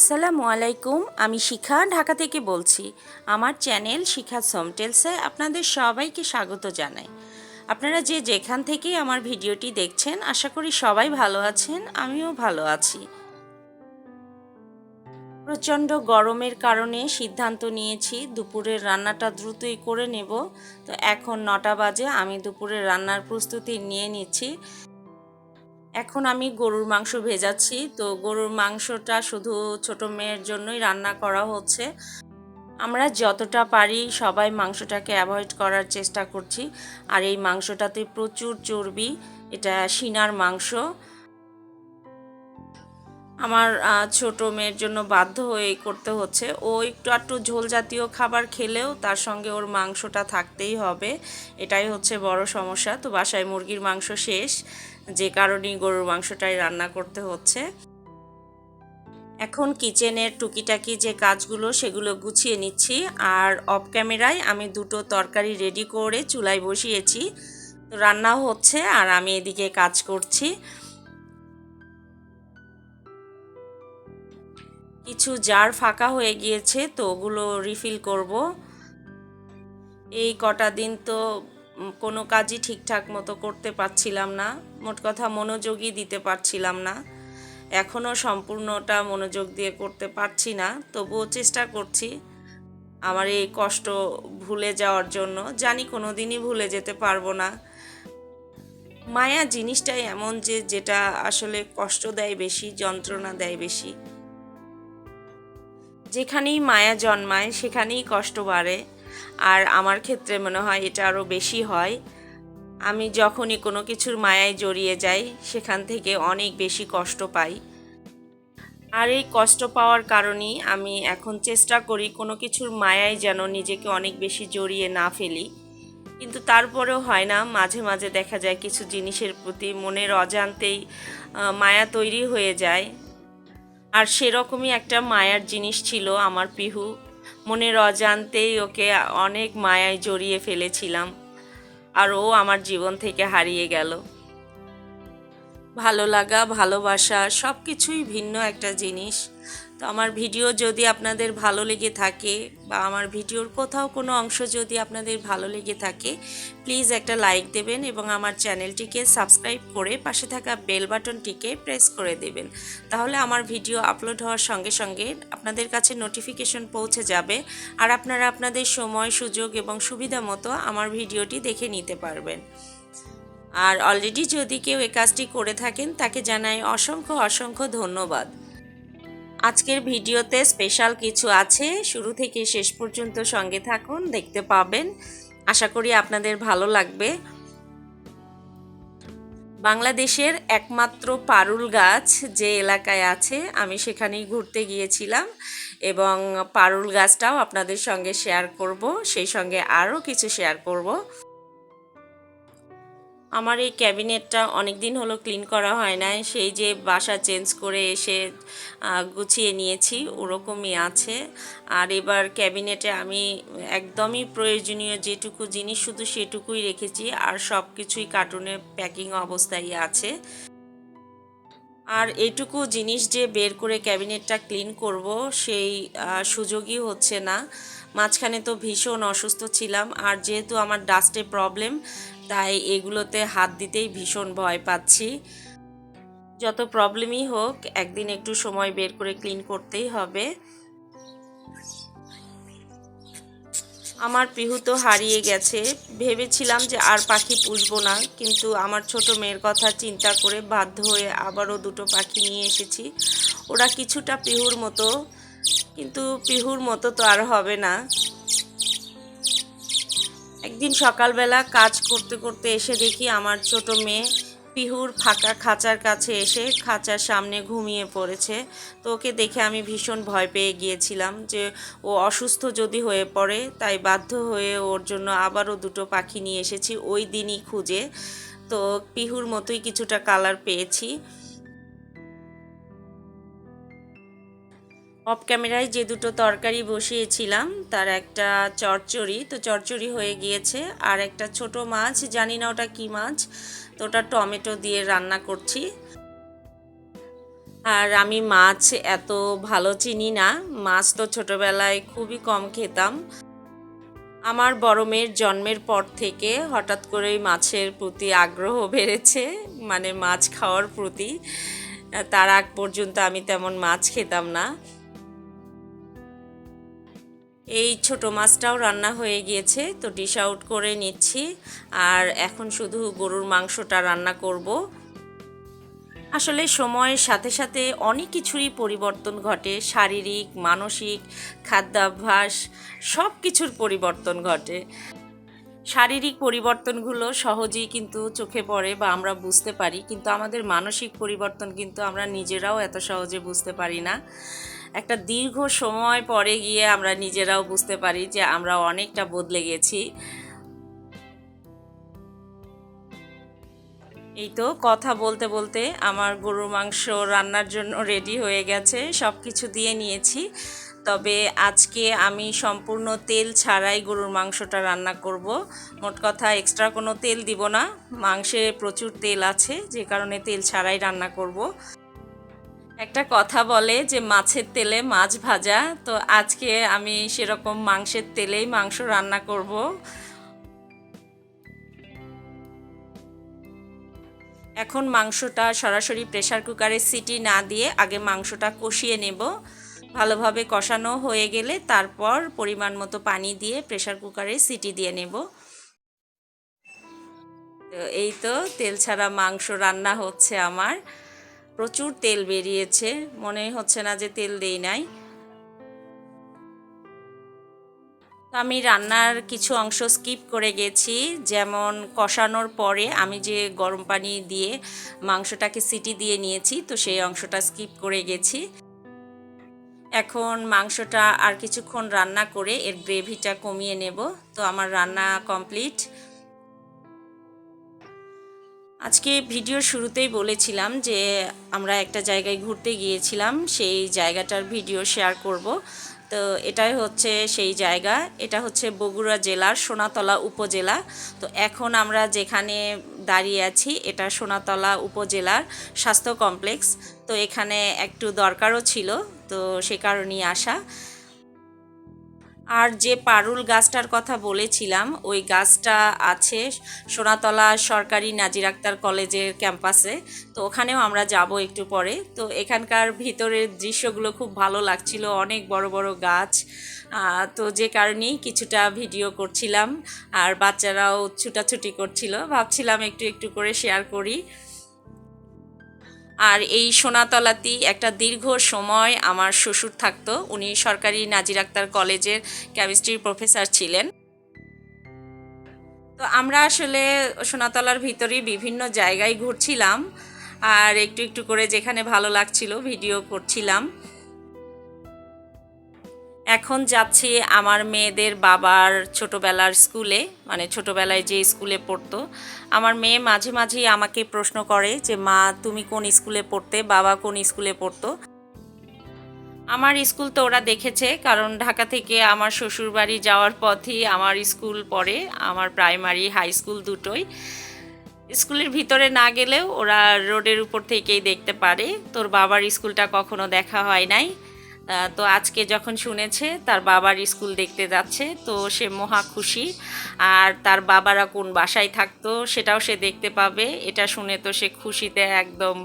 আসসালামু আলাইকুম, আমি শিখা ঢাকা থেকে বলছি। আমার চ্যানেল শিখা সমটেলসে আপনাদের সবাইকে স্বাগত জানাই। আপনারা যে যেখান থেকেই আমার ভিডিওটি দেখছেন, আশা করি সবাই ভালো আছেন, আমিও ভালো আছি। প্রচণ্ড গরমের কারণে সিদ্ধান্ত নিয়েছি, দুপুরের রান্নাটা দ্রুতই করে নেব। তো এখন নটা বাজে, আমি দুপুরের রান্নার প্রস্তুতি নিয়ে নিচ্ছি। এখন আমি গরুর মাংস ভেজাচ্ছি, তো গরুর মাংসটা শুধু ছোট মেয়ের জন্যই রান্না করা হচ্ছে। আমরা যতটা পারি সবাই মাংসটাকে অ্যাভয়েড করার চেষ্টা করছি, আর এই মাংসটাতে প্রচুর চর্বি, এটা সিনার মাংস। আমার ছোট মেয়ের জন্য বাধ্য হয়ে করতে হচ্ছে। ও একটু একটু ঝোল জাতীয় খাবার খেলেও তার সঙ্গে ওর মাংসটা থাকতেই হবে, এটাই হচ্ছে বড় সমস্যা। তো বাসায় মুরগির মাংস শেষ। যে কারণেই গরুর মাংসটাই রান্না করতে হচ্ছে। এখন কিচেনের টুকিটাকি যে কাজগুলো, সেগুলো গুছিয়ে নিচ্ছি। আর অফ ক্যামেরায় আমি দুটো তরকারি রেডি করে চুলায় বসিয়েছি। তো রান্নাও হচ্ছে আর আমি এদিকে কাজ করছি। কিছু জার ফাঁকা হয়ে গিয়েছে, তো ওগুলো রিফিল করব। এই কটা দিন তো কোনো কাজই ঠিকঠাক মতো করতে পারছিলাম না। মোট কথা মনোযোগই দিতে পারছিলাম না। এখনও সম্পূর্ণটা মনোযোগ দিয়ে করতে পারছি না, তবুও চেষ্টা করছি আমার এই কষ্ট ভুলে যাওয়ার জন্য। জানি কোনো দিনই ভুলে যেতে পারব না। মায়া জিনিসটাই এমন যে, যেটা আসলে কষ্ট দেয় বেশি, যন্ত্রণা দেয় বেশি। যেখানেই মায়া জন্মায়, সেখানেই কষ্ট বাড়ে। আর আমার ক্ষেত্রে মনে হয় এটা আরও বেশি হয়। আমি যখনই কোনো কিছুর মায়ায় জড়িয়ে যাই, সেখান থেকে অনেক বেশি কষ্ট পাই। আর এই কষ্ট পাওয়ার কারণেই আমি এখন চেষ্টা করি কোনো কিছুর মায়ায় যেন নিজেকে অনেক বেশি জড়িয়ে না ফেলি। কিন্তু তারপরেও হয় না, মাঝে মাঝে দেখা যায় কিছু জিনিসের প্রতি মনের অজান্তেই মায়া তৈরি হয়ে যায়। আর সেরকমই একটা মায়ার জিনিস ছিল আমার পিহু। মনের অজান্তেই ওকে অনেক মায়ায় জড়িয়ে ফেলেছিলাম। আর ও আমার জীবন থেকে হারিয়ে গেল। ভালো লাগা, ভালোবাসা সব কিছুই ভিন্ন একটা জিনিস। তো আমার ভিডিও যদি আপনাদের ভালো লেগে থাকে বা আমার ভিডিওর কোথাও কোনো অংশ যদি আপনাদের ভালো লেগে থাকে প্লিজ একটা লাইক দেবেন এবং আমার চ্যানেলটিকে সাবস্ক্রাইব করে পাশে থাকা বেল বাটনটিকে প্রেস করে দেবেন। তাহলে আমার ভিডিও আপলোড হওয়ার সঙ্গে সঙ্গে আপনাদের কাছে নোটিফিকেশন পৌঁছে যাবে আর আপনারা আপনাদের সময়, সুযোগ এবং সুবিধা মতো আমার ভিডিওটি দেখে নিতে পারবেন। আর অলরেডি যদি কেউ এ কাজটি করে থাকেন, তাকে জানাই অসংখ্য অসংখ্য ধন্যবাদ। আজকের ভিডিওতে স্পেশাল কিছু আছে। শুরু থেকে শেষ পর্যন্ত সঙ্গে থাকুন, দেখতে পাবেন। আশা করি আপনাদের ভালো লাগবে। বাংলাদেশের একমাত্র পারুল গাছ যে এলাকায় আছে, আমি সেখানেই ঘুরতে গিয়েছিলাম এবং পারুল গাছটাও আপনাদের সঙ্গে শেয়ার করব, সেই সঙ্গে আরও কিছু শেয়ার করব। আমার এই ক্যাবিনেটটা অনেক দিন হলো ক্লিন করা হয় না সেই যে বাসা চেঞ্জ করে এসে গুছিয়ে নিয়েছি, ওরকমই আছে। আর এবার ক্যাবিনেটে আমি একদমই প্রয়োজনীয় যেটুকু জিনিস শুধু সেটুকুই রেখেছি, আর সব কিছুই কার্টুনে প্যাকিং অবস্থায় আছে। আর এইটুকু জিনিস যে বের করে ক্যাবিনেটটা ক্লিন করব, সেই সুযোগই হচ্ছে না। মাঝখানে তো ভীষণ অসুস্থ ছিলাম, আর যেহেতু আমার ডাস্টে প্রবলেম তাই এগুলোতে হাত দিতেই ভীষণ ভয় পাচ্ছি। যত প্রবলেমই হোক, একদিন একটু সময় বের করে ক্লিন করতেই হবে। আমার পিহু তো হারিয়ে গেছে। ভেবেছিলাম যে আর পাখি পুষবো না, কিন্তু আমার ছোট মেয়ের কথা চিন্তা করে বাধ্য হয়ে আবারও দুটো পাখি নিয়ে এসেছি। ওরা কিছুটা পিহুর মতো, কিন্তু পিহুর মতো তো আর হবে না। একদিন সকালবেলা কাজ করতে করতে এসে দেখি আমার ছোট মেয়ে পিহুর ফাঁকা খাঁচার কাছে এসে খাঁচার সামনে ঘুমিয়ে পড়েছে। তো ওকে দেখে আমি ভীষণ ভয় পেয়ে গিয়েছিলাম যে ও অসুস্থ যদি হয়ে পড়ে, তাই বাধ্য হয়ে ওর জন্য আবারও দুটো পাখি নিয়ে এসেছি ওই দিনই খুঁজে। তো পিহুর মতোই কিছুটা কালার পেয়েছি। অফ ক্যামেরায় যে দুটো তরকারি বসিয়েছিলাম, তার একটা চচ্চড়ি তো চচ্চড়ি হয়ে গিয়েছে। আর একটা ছোট মাছ, জানি না ওটা কী মাছ, তো ওটা টমেটো দিয়ে রান্না করছি। আর আমি মাছ এত ভালো চিনি না, মাছ তো ছোটোবেলায় খুবই কম খেতাম। আমার বড় মেয়ের জন্মের পর থেকে হঠাৎ করেই মাছের প্রতি আগ্রহ বেড়েছে মানে মাছ খাওয়ার প্রতি। তার আগ পর্যন্ত আমি তেমন মাছ খেতাম না। এই ছোট মাছটাও রান্না হয়ে গিয়েছে, তো ডিশ আউট করে নিচ্ছি। আর এখন শুধু গরুর মাংসটা রান্না করব। আসলে সময়ের সাথে সাথে অনেক কিছুরই পরিবর্তন ঘটে, শারীরিক, মানসিক, খাদ্যাভ্যাস সব কিছুর পরিবর্তন ঘটে। শারীরিক পরিবর্তনগুলো সহজেই কিন্তু চোখে পড়ে বা আমরা বুঝতে পারি, কিন্তু আমাদের মানসিক পরিবর্তন কিন্তু আমরা নিজেরাও এত সহজে বুঝতে পারি না। একটা দীর্ঘ সময় পরে গিয়ে আমরা নিজেরাও বুঝতে পারি যে আমরা অনেকটা বদলে গেছি। এই তো কথা বলতে বলতে আমার গরুর মাংস রান্নার জন্য রেডি হয়ে গেছে সব কিছু দিয়ে নিয়েছি। তবে আজকে আমি সম্পূর্ণ তেল ছাড়াই গরুর মাংসটা রান্না করব। মোট কথা এক্সট্রা কোনো তেল দিব না। মাংসে প্রচুর তেল আছে, যে কারণে তেল ছাড়াই রান্না করব। একটা কথা বলে যে মাছের তেলে মাছ ভাজা, তো আজকে আমি সেরকম মাংসের তেলেই মাংস রান্না করব। এখন মাংসটা সরাসরি প্রেশার কুকারে সিটি না দিয়ে আগে মাংসটা কষিয়ে নেব। ভালোভাবে কষানো হয়ে গেলে তারপর পরিমাণ মতো পানি দিয়ে প্রেশার কুকারে সিটি দিয়ে নেব। তো এই তো তেল ছাড়া মাংস রান্না হচ্ছে আমার। প্রচুর তেল বেরিয়েছে, মনে হচ্ছে না যে তেল দেই নাই। আমি রান্নার কিছু অংশ স্কিপ করে গেছি, যেমন কষানোর পরে আমি যে গরম পানি দিয়ে মাংসটাকে সিটি দিয়ে নিয়েছি, তো সেই অংশটা স্কিপ করে গেছি। এখন মাংসটা আর কিছুক্ষণ রান্না করে এর গ্রেভিটা কমিয়ে নেব। তো আমার রান্না কমপ্লিট। আজকে ভিডিওর শুরুতেই বলেছিলাম যে আমরা একটা জায়গায় ঘুরতে গিয়েছিলাম, সেই জায়গাটার ভিডিও শেয়ার করব। তো এটাই হচ্ছে সেই জায়গা। এটা হচ্ছে বগুড়া জেলার সোনাতলা উপজেলা। তো এখন আমরা যেখানে দাঁড়িয়ে আছি, এটা সোনাতলা উপজেলার স্বাস্থ্য কমপ্লেক্স। তো এখানে একটু দরকারও ছিল, তো সে কারণেই আসা। আর যে পারুল গাছটার কথা বলেছিলাম, ওই গাছটা আছে সোনাতলা সরকারি নাজির আক্তার কলেজের ক্যাম্পাসে। তো ওখানেও আমরা যাব একটু পরে। তো এখানকার ভিতরের দৃশ্যগুলো খুব ভালো লাগছিল, অনেক বড় বড় গাছ। তো যে কারণেই কিছুটা ভিডিও করছিলাম, আর বাচ্চারাও ছুটাছুটি করছিল। ভাবছিলাম একটু একটু করে শেয়ার করি। আর এই সোনাতলাতেই একটা দীর্ঘ সময় আমার শ্বশুর থাকতো। উনি সরকারি নাজির আক্তার কলেজের কেমিস্ট্রির প্রফেসর ছিলেন। তো আমরা আসলে সোনাতলার ভিতরেই বিভিন্ন জায়গায় ঘুরছিলাম। আর একটু একটু করে যেখানে ভালো লাগছিল ভিডিও করছিলাম। এখন যাচ্ছি আমার মেয়েদের বাবার ছোটবেলার স্কুলে মানে ছোটবেলায় যে স্কুলে পড়তো। আমার মেয়ে মাঝে মাঝেই আমাকে প্রশ্ন করে যে, মা, তুমি কোন স্কুলে পড়তে? বাবা কোন স্কুলে পড়তো? আমার স্কুল তো ওরা দেখেছে, কারণ ঢাকা থেকে আমার শ্বশুরবাড়ি যাওয়ার পথই আমার স্কুল পড়ে, আমার প্রাইমারি, হাই স্কুল দুটোই। স্কুলের ভিতরে না গেলেও ওরা রোডের উপর থেকেই দেখতে পারে। তোর বাবার স্কুলটা কখনো দেখা হয় নাই। তো আজকে যখন শুনেছে, তার বাবার স্কুল দেখতে যাচ্ছে, তো সে মহা খুশি। আর তার বাবারা কোন বাসায় থাকতো, সেটাও সে দেখতে পাবে। এটা শুনে তো সে খুশিতে একদম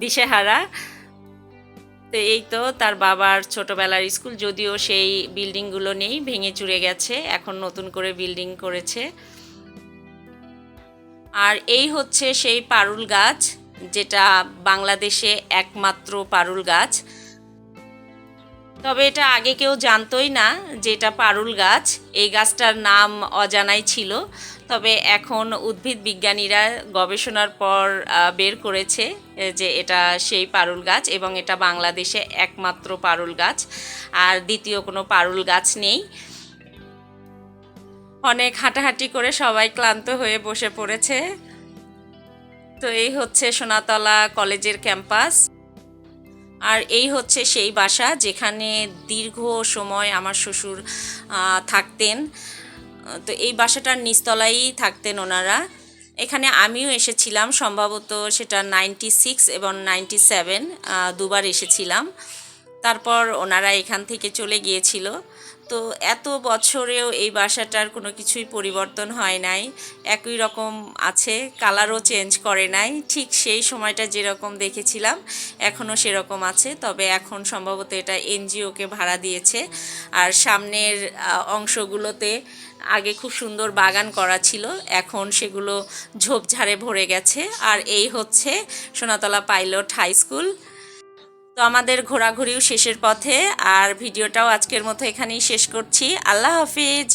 দিশেহারা। তো এই তো তার বাবার ছোটবেলার স্কুল, যদিও সেই বিল্ডিংগুলো নেই, ভেঙে চুরে গেছে, এখন নতুন করে বিল্ডিং করেছে। আর এই হচ্ছে সেই পারুল গাছ, যেটা বাংলাদেশে একমাত্র পারুল গাছ। তবে এটা আগে কেউ জানতোই না যে এটা পারুল গাছ। এই গাছটার নাম অজানাই ছিল। তবে এখন উদ্ভিদ বিজ্ঞানীরা গবেষণার পর বের করেছে যে এটা সেই পারুল গাছ এবং এটা বাংলাদেশে একমাত্র পারুল গাছ, আর দ্বিতীয় কোনো পারুল গাছ নেই। অনেক হাঁটাহাঁটি করে সবাই ক্লান্ত হয়ে বসে পড়েছে। তো এই হচ্ছে সোনাতলা কলেজের ক্যাম্পাস। আর এই হচ্ছে সেই বাসা যেখানে দীর্ঘ সময় আমার শ্বশুর থাকতেন। তো এই বাসাটার নিচতলাই থাকতেন ওনারা। এখানে আমিও এসেছিলাম, সম্ভবত সেটা নাইনটি সিক্স এবং নাইনটি সেভেন দুবার এসেছিলাম। তারপর ওনারা এখান থেকে চলে গিয়েছিল। তো এত বছরেও এই বাসাটার কোনো কিছুই পরিবর্তন হয় নাই। একই রকম আছে কালারও চেঞ্জ করে নাই। ঠিক সেই সময়টা যেরকম দেখেছিলাম, এখনও সেরকম আছে। তবে এখন সম্ভবত এটা এনজিওকে ভাড়া দিয়েছে। আর সামনের অংশগুলোতে আগে খুব সুন্দর বাগান করা ছিল, এখন সেগুলো ঝোপঝাড়ে ভরে গেছে। আর এই হচ্ছে সোনাতলা পাইলট হাই স্কুল। তো আমাদের ঘোরাঘুরিও শেষের পথে আর ভিডিওটাও আজকের মতো এখানেই শেষ করছি। আল্লাহ হাফিজ!